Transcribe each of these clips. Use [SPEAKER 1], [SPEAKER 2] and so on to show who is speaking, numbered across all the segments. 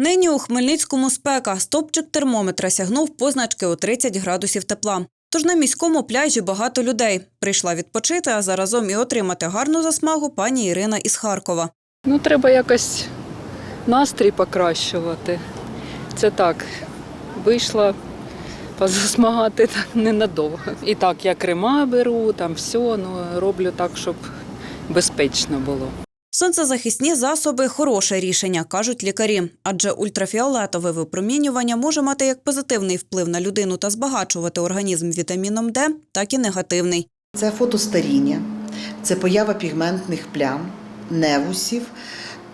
[SPEAKER 1] Нині у Хмельницькому спека. Стопчик термометра сягнув позначки у 30 градусів тепла. Тож на міському пляжі багато людей. Прийшла відпочити, а заразом і отримати гарну засмагу пані Ірина із Харкова.
[SPEAKER 2] Ну, треба якось настрій покращувати. Це так, вийшла позасмагати так ненадовго. І так, я крема беру, там все, ну роблю так, щоб безпечно було.
[SPEAKER 1] Сонцезахисні засоби хороше рішення, кажуть лікарі, адже ультрафіолетове випромінювання може мати як позитивний вплив на людину та збагачувати організм вітаміном Д, так і негативний.
[SPEAKER 3] Це фотостаріння, це поява пігментних плям, невусів,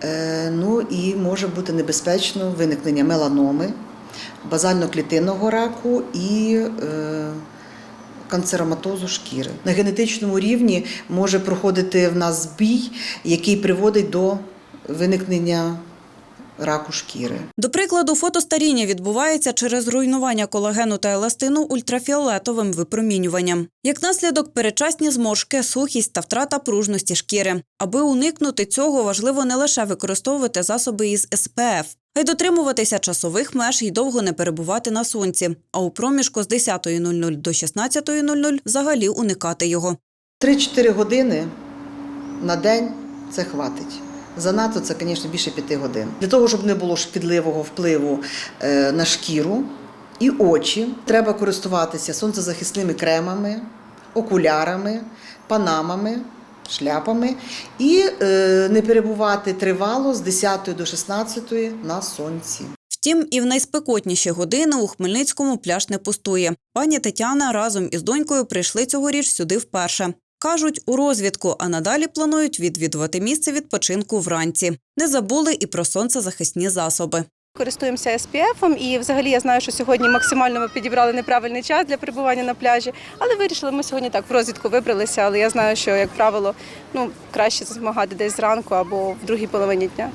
[SPEAKER 3] е, ну і може бути небезпечно виникнення меланоми, базально-клітинного раку і е, канцероматозу шкіри. На генетичному рівні може проходити в нас збій, який приводить до виникнення раку шкіри.
[SPEAKER 1] До прикладу, фотостаріння відбувається через руйнування колагену та еластину ультрафіолетовим випромінюванням. Як наслідок, передчасні зморшки, сухість та втрата пружності шкіри. Аби уникнути цього, важливо не лише використовувати засоби із СПФ, й дотримуватися часових меж і довго не перебувати на сонці. А у проміжку з 10.00 до 16.00 взагалі уникати його.
[SPEAKER 3] 3-4 години на день це хватить. Занадто це, звісно, більше 5 годин. Для того, щоб не було шкідливого впливу е, на шкіру і очі, треба користуватися сонцезахисними кремами, окулярами, панамами, шляпами і е, не перебувати тривало з 10 до 16 на сонці.
[SPEAKER 1] Втім, і в найспекотніші години у Хмельницькому пляж не пустує. Пані Тетяна разом із донькою прийшли цьогоріч сюди вперше. Кажуть, у розвідку, а надалі планують відвідувати місце відпочинку вранці. Не забули і про сонцезахисні засоби.
[SPEAKER 4] Користуємося SPF, і взагалі я знаю, що сьогодні максимально ми підібрали неправильний час для перебування на пляжі, але вирішили ми сьогодні так в розвідку вибралися. Але я знаю, що як правило, ну краще змагати десь зранку або в другій половині дня.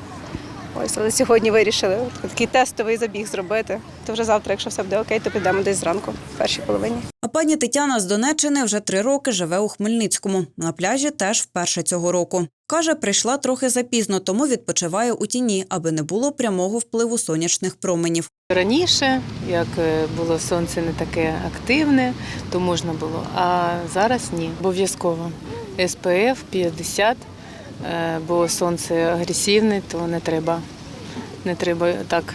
[SPEAKER 4] Ось, але сьогодні вирішили такий тестовий забіг зробити. То вже завтра, якщо все буде окей, то підемо десь зранку, в першій половині.
[SPEAKER 1] А пані Тетяна з Донеччини вже три роки живе у Хмельницькому. На пляжі теж вперше цього року. Каже, прийшла трохи запізно, тому відпочиває у тіні, аби не було прямого впливу сонячних променів.
[SPEAKER 5] Раніше, як е, було сонце не таке активне, то можна було. А зараз ні. Обов'язково. SPF 50, е, бо сонце агресивне, то не треба. Не треба так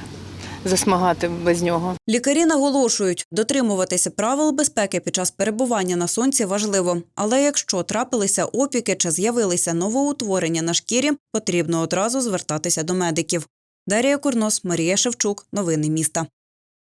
[SPEAKER 5] засмагати без нього.
[SPEAKER 1] Лікарі наголошують, дотримуватися правил безпеки під час перебування на сонці важливо. Але якщо трапилися опіки чи з'явилися новоутворення на шкірі, потрібно одразу звертатися до медиків. Дарія Курнос, Марія Шевчук. Новини міста.